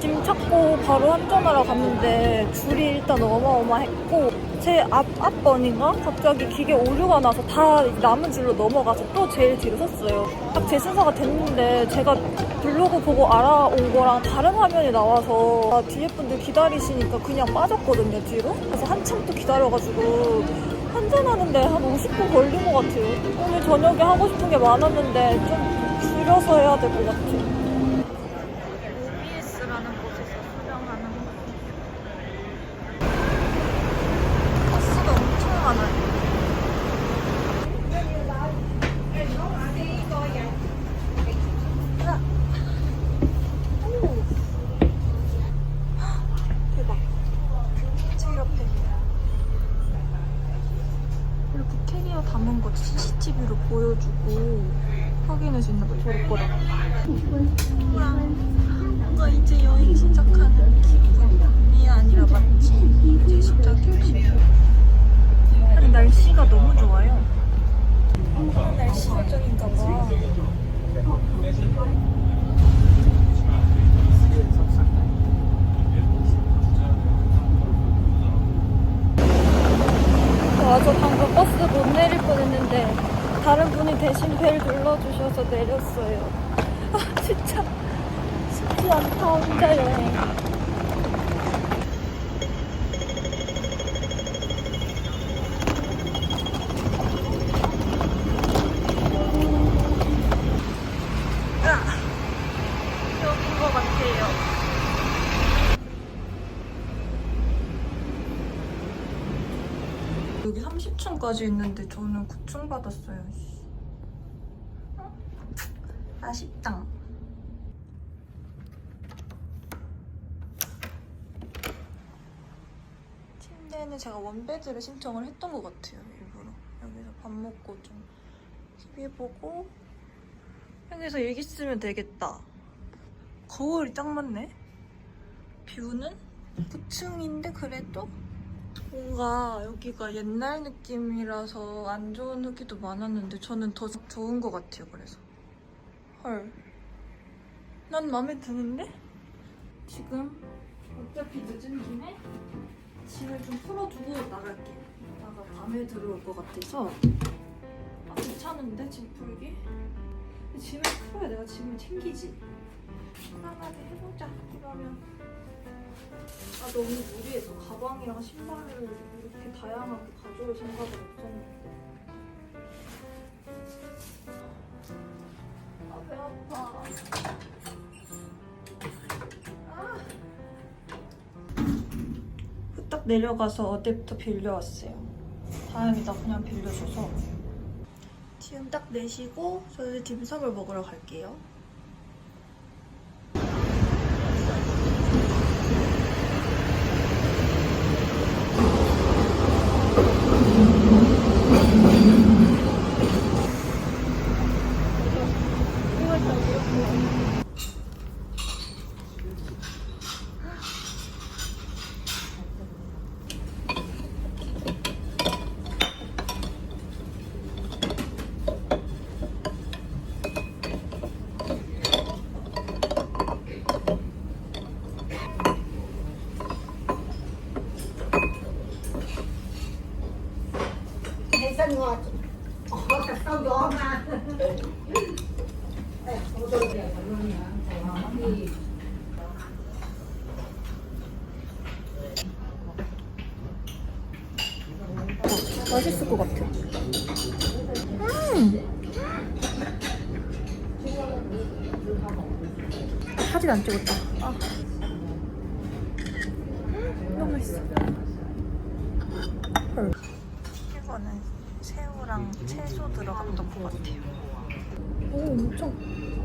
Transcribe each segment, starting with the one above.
짐 찾고 바로 환전하러 갔는데 줄이 일단 어마어마했고 제 앞 앞번인가 갑자기 기계 오류가 나서 다 남은 줄로 넘어가서 또 제일 뒤로 섰어요. 딱 제 순서가 됐는데 제가 블로그 보고 알아온 거랑 다른 화면이 나와서 아, 뒤에 분들 기다리시니까 그냥 빠졌거든요 뒤로. 그래서 한참 또 기다려가지고 환전하는데 한 50분 걸린 것 같아요. 오늘 저녁에 하고 싶은 게 많았는데 좀 줄여서 해야 될 것 같아요. OBS라는 곳에서 촬영하는 거. 버스가 엄청 많아요. 으악. 오. 대박. 제일 앞에. 이렇게 캐리어 담은 거 CCTV로 보여주고 확인해 수 있는 거 좋을 거라고. 우와, 뭔가 이제 여행 시작하는 기분이 아니라 마치 이제 시작이지. 아니 날씨가 너무 좋아요. 날씨 요정인가 봐. 맞아 방금 버스 못 내릴 뻔했는데 다른 분이 대신 벨 눌러주셔서 내렸어요. 아 진짜 쉽지 않다 혼자 여행. 30층까지 있는데 저는 9층 받았어요. 씨. 어? 아쉽다. 침대는 제가 원베드를 신청을 했던 것 같아요. 일부러 여기서 밥 먹고 좀 TV 보고 여기서 일기 쓰면 되겠다. 거울이 딱 맞네. 뷰는 9층인데 그래도 뭔가 여기가 옛날 느낌이라서 안 좋은 후기도 많았는데 저는 더 좋은 것 같아요 그래서. 헐. 난 마음에 드는데? 지금 어차피 늦은 김에 짐을 좀 풀어두고 나갈게. 나가 밤에 들어올 것 같아서. 아 괜찮은데 짐 풀기? 짐을 풀어야 내가 짐을 챙기지. 편안하게 해보자 그러면 아 너무 무리해서 가방이랑 신발을 이렇게 다양하게 가져올 생각은 없었는데. 아배 아파. 아. 후딱 내려가서 어제부터 빌려왔어요. 다행이다 그냥 빌려줘서. 지금 딱 내시고 저희 딤섬을 먹으러 갈게요 맛있을 것 같아. 음! 사진 안 찍었다. 아. 음, 너무 맛있어. 헐. 이거는 새우랑 채소 들어갔던 것 같아요. 오, 엄청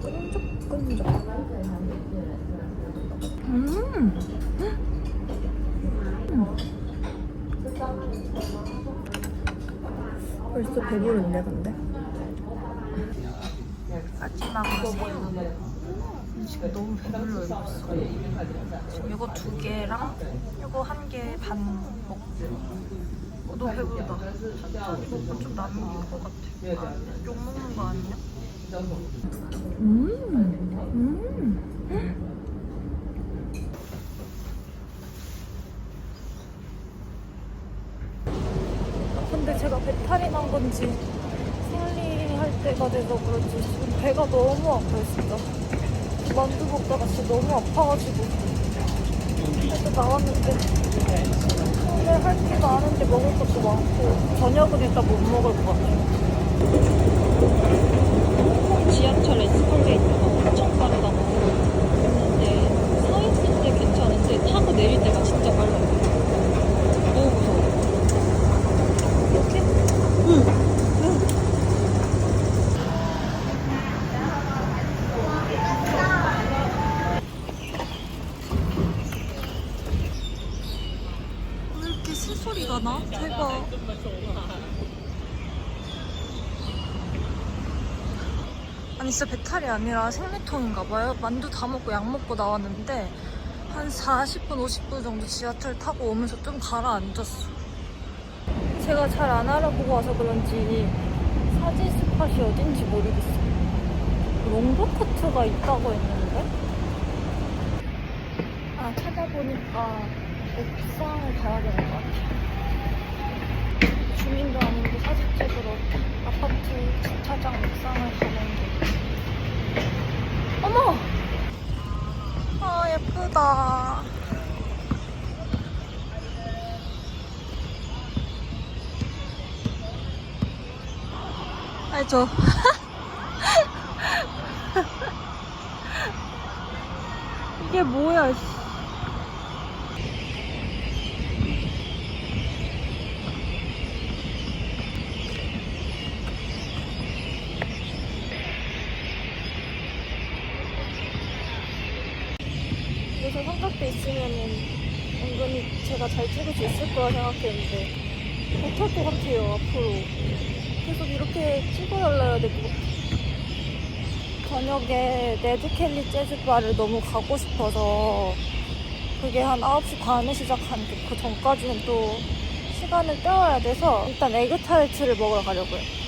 끈적끈적. 음! 벌써 배부른데 근데 마지막으로 새우 지금 너무 배불러요. 지금 이거 두 개랑 이거 한 개 반 먹고. 어, 너무 배부르다. 이거 좀 남은 것 같아. 아, 욕 먹는 거 아니야? 음, 음. 근데 제가 건지 생리할 때가 돼서 그런지 지금 배가 너무 아파요 진짜. 만두 먹다가 진짜 너무 아파가지고. 그래서 나왔는데 오늘 할 게 많은데 먹을 것도 많고 저녁은 일단 못 먹을 것 같아요. 지하철 에 스컬레이터가 엄청 빠르다고 했는데 서 있을 때 괜찮은데 타고 내릴 때가 진짜 빨라요 너무 무서워 이렇게? 왜 이렇게 새소리가 나? 대박. 배탈이 아니라 생리통인가 봐요. 만두 다 먹고 약 먹고 나왔는데 한 40분, 50분 정도 지하철 타고 오면서 좀 가라앉았어. 제가 잘 안 알아보고 와서 그런지 사진 스팟이 어딘지 모르겠어요. 롱버커트가 있다고 했는데? 아, 찾아보니까 옥상을 가야 되는 것 같아요. 주민도 아닌데 사진 찍으러 아파트 주차장 옥상을 가는 게. 어머! 아, 예쁘다. 저. 이게 뭐야, 씨. 여기서 삼각대 있으면은 은근히 제가 잘 찍을 수 있을 거라 생각했는데 못할 것 같아요 앞으로. 계속 이렇게 찍어달라야 같아요 저녁에 레드켈리 재즈바를 너무 가고 싶어서 그게 한 9시 반에 시작하는데 그 전까지는 또 시간을 때워야 돼서 일단 에그타르트를 먹으러 가려고요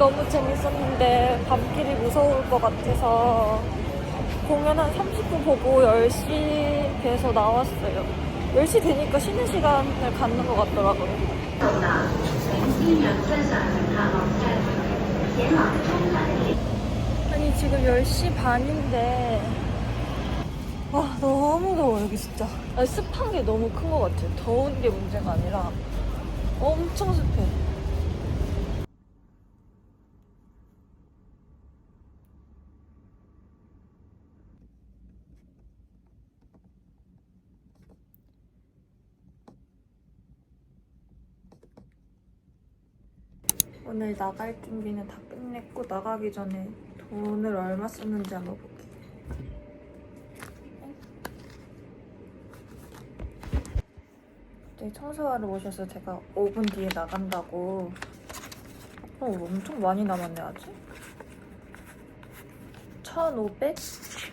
너무 재밌었는데 밤길이 무서울 것 같아서 공연 한 30분 보고 10시 돼서 나왔어요. 10시 되니까 쉬는 시간을 갖는 것 같더라고요. 아니 지금 10시 반인데 와 너무 더워 여기 진짜 아니, 습한 게 너무 큰 것 같아요. 더운 게 문제가 아니라 엄청 습해. 오늘 나갈 준비는 다 끝냈고 나가기 전에 돈을 얼마 썼는지 한번 볼게요. 갑자기 청소하러 오셔서 제가 5분 뒤에 나간다고 어, 엄청 많이 남았네 아직? 1500,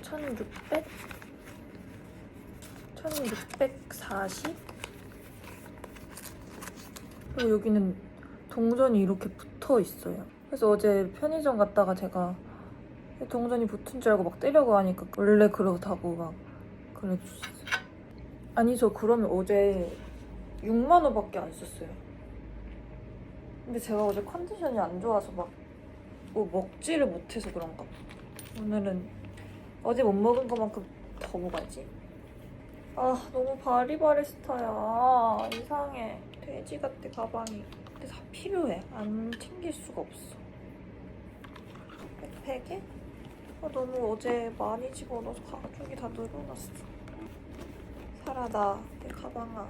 1600, 1640 그리고 여기는 동전이 이렇게 붙어 있어요. 그래서 어제 편의점 갔다가 제가 동전이 붙은 줄 알고 막 떼려고 하니까 원래 그렇다고 막 그래주셨어요. 아니 저 그러면 어제 6만 원밖에 안 썼어요. 근데 제가 어제 컨디션이 안 좋아서 막 뭐 먹지를 못해서 그런가 봐. 오늘은 어제 못 먹은 것만큼 더 먹어야지. 아 너무 바리바리스타야. 이상해. 돼지 같아 가방이. 다 필요해. 안 챙길 수가 없어. 백팩에? 아, 너무 어제 많이 집어넣어서 가죽이 다 늘어났어. 살아다 내 가방아.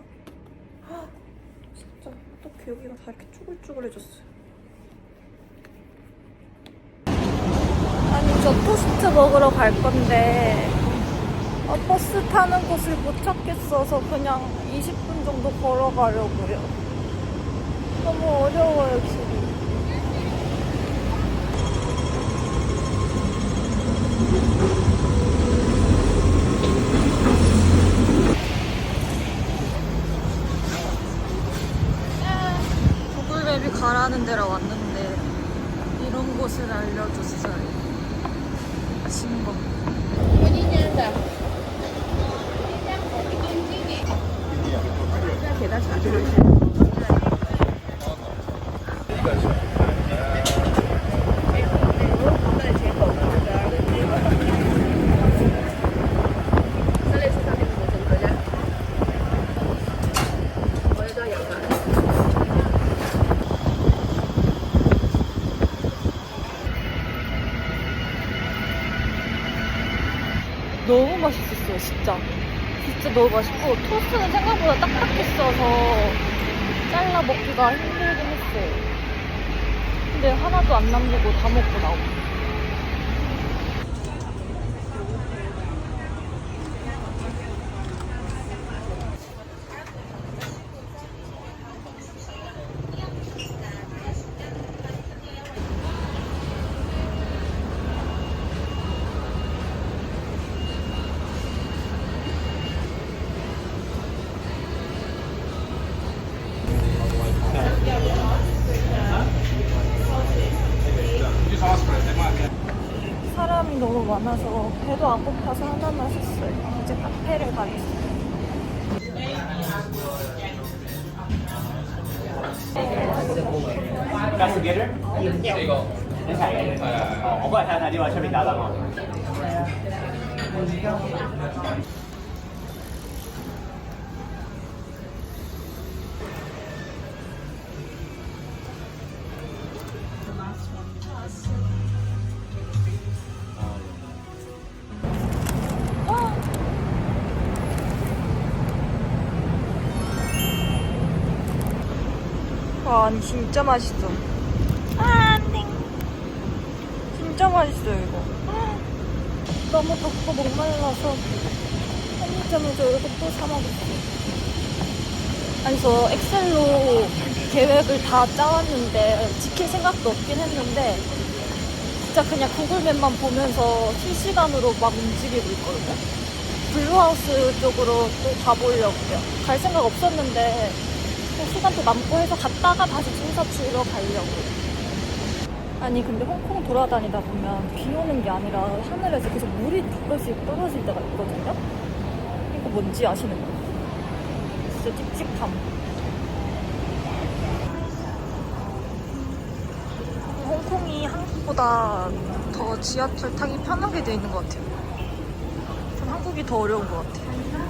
헉, 진짜 어떻게 여기가 다 이렇게 쭈글쭈글해졌어요. 아니 저 토스트 먹으러 갈 건데 아, 버스 타는 곳을 못 찾겠어서 그냥 20분 정도 걸어가려고요. 너무 어려워요 길이. 구글맵이 가라는 데로 왔는데 이런 곳을 알려줬어요. 신고. 계단 잘 너무 맛있었어요, 진짜. 진짜 너무 맛있고, 토스트는 생각보다 딱딱했어서 잘라 먹기가 힘들긴 했어요. 하나도 안 남기고 다 먹고 나오고. 사람이 너무 많아서 배도 안 고파서 하나만 샀어요. 이제 카페를 가겠어요. 가스 게를? 이거 괜찮아요. 어거 다 다리 마셔비 나다 뭐. 진짜 맛있어. 아, 땡. 진짜 맛있어요, 이거. 너무 덥고 목말라서 편의점에서 이렇게 또 사먹었어요. 아니, 저 엑셀로 계획을 다 짜왔는데 지킬 생각도 없긴 했는데 진짜 그냥 구글맵만 보면서 실시간으로 막 움직이고 있거든요. 블루하우스 쪽으로 또 가보려고요. 갈 생각 없었는데 또 시간도 남고 해서 갔다가 다시 진사치로 가려고. 아니 근데 홍콩 돌아다니다 보면 비 오는 게 아니라 하늘에서 계속 물이 가끔씩 떨어질 때가 있거든요. 이거 뭔지 아시는 분? 진짜 찝찝함. 홍콩이 한국보다 더 지하철 타기 편하게 돼 있는 것 같아요. 전 한국이 더 어려운 것 같아요.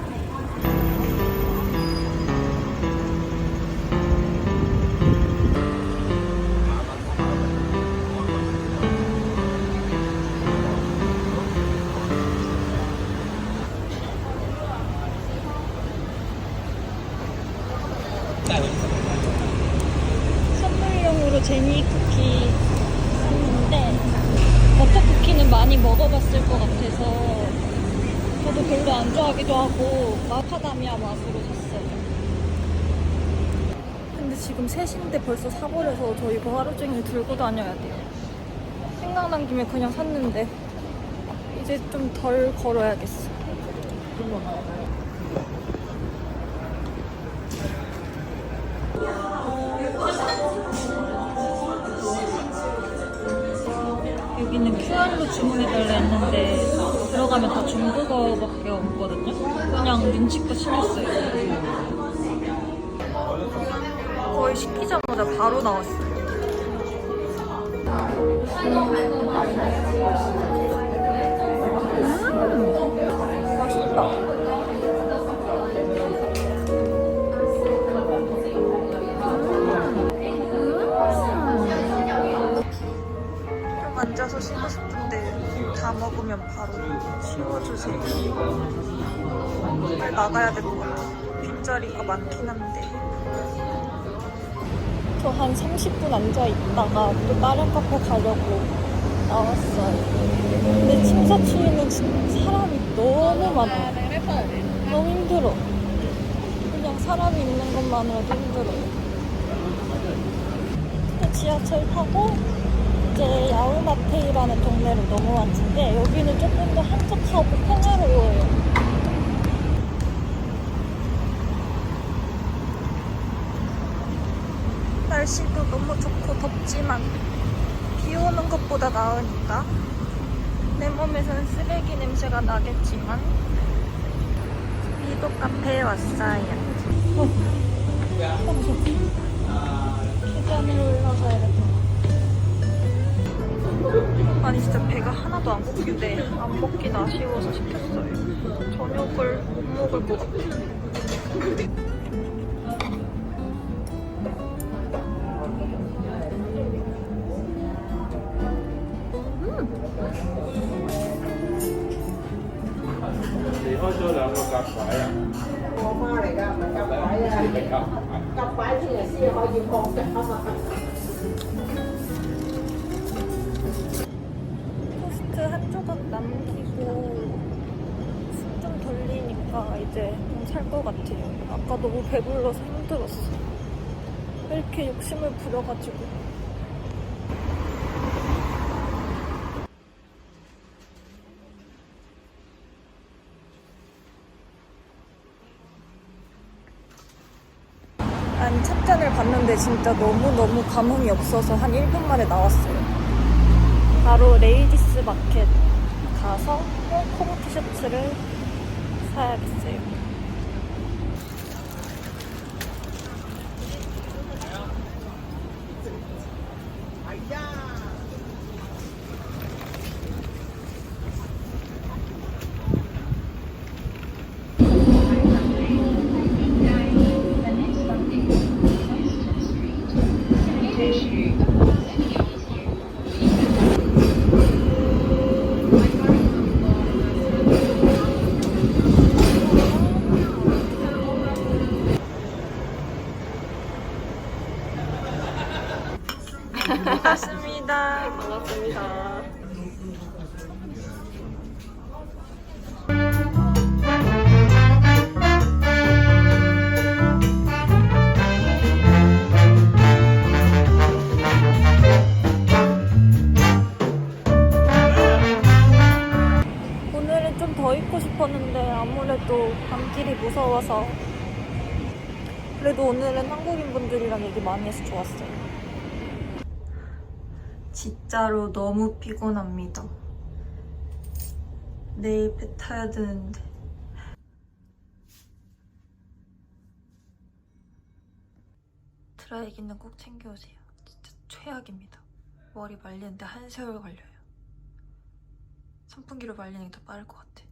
3시인데 벌써 사버려서 저 이거 하루 종일 들고 다녀야 돼요. 생각난 김에 그냥 샀는데 이제 좀 덜 걸어야겠어. 여기는 QR로 주문해달라 했는데 들어가면 다 중국어밖에 없거든요. 그냥 눈치껏 시켰어요. 거의 시키자마자 바로 나왔어요. 음, 맛있다. 좀 앉아서 쉬고 싶은데 다 먹으면 바로 치워주세요. 나가야 될 것 같아. 빈자리가 많긴 한데. 저한 30분 앉아 있다가 또 다른 카페 가려고 나왔어요. 근데 침사추이는 진짜 사람이 너무 많아. 너무 힘들어. 그냥 사람이 있는 것만으로도 힘들어. 근데 지하철 타고 이제 야오마테이라는 동네로 넘어왔는데 여기는 조금 더 한적하고 평화로워요. 날씨도 너무 좋고 덥지만 비 오는 것보다 나으니까 내 몸에서는 쓰레기 냄새가 나겠지만 미도 카페에 왔어요. 어. 계단을 올라가야겠다. 아니 진짜 배가 하나도 안 고픈데 안 먹긴 아쉬워서 시켰어요. 저녁을 못 먹을 것 같아. thì làm một cặp phải à โมมาเลยก็มันกลับไปอะ Chỉ phải cặp phải. กลับไปที่ไหนสิเขายิงของจะเข้ามา 토스트 한 조각 남기고 숨 좀 돌리니까 이제 좀 살 것 같아요. 아까 너무 배불러서 힘들었어. 왜 이렇게 욕심을 부려가지고. 아니 첫 잔을 봤는데 진짜 너무너무 감흥이 없어서 한 1분 만에 나왔어요. 바로 레이디스 마켓 가서 홍콩 티셔츠를 사야겠어요. 진짜로 너무 피곤합니다. 내일 배 타야 되는데. 드라이기는 꼭 챙겨오세요. 진짜 최악입니다. 머리 말리는데 한 세월 걸려요. 선풍기로 말리는 게 더 빠를 것 같아.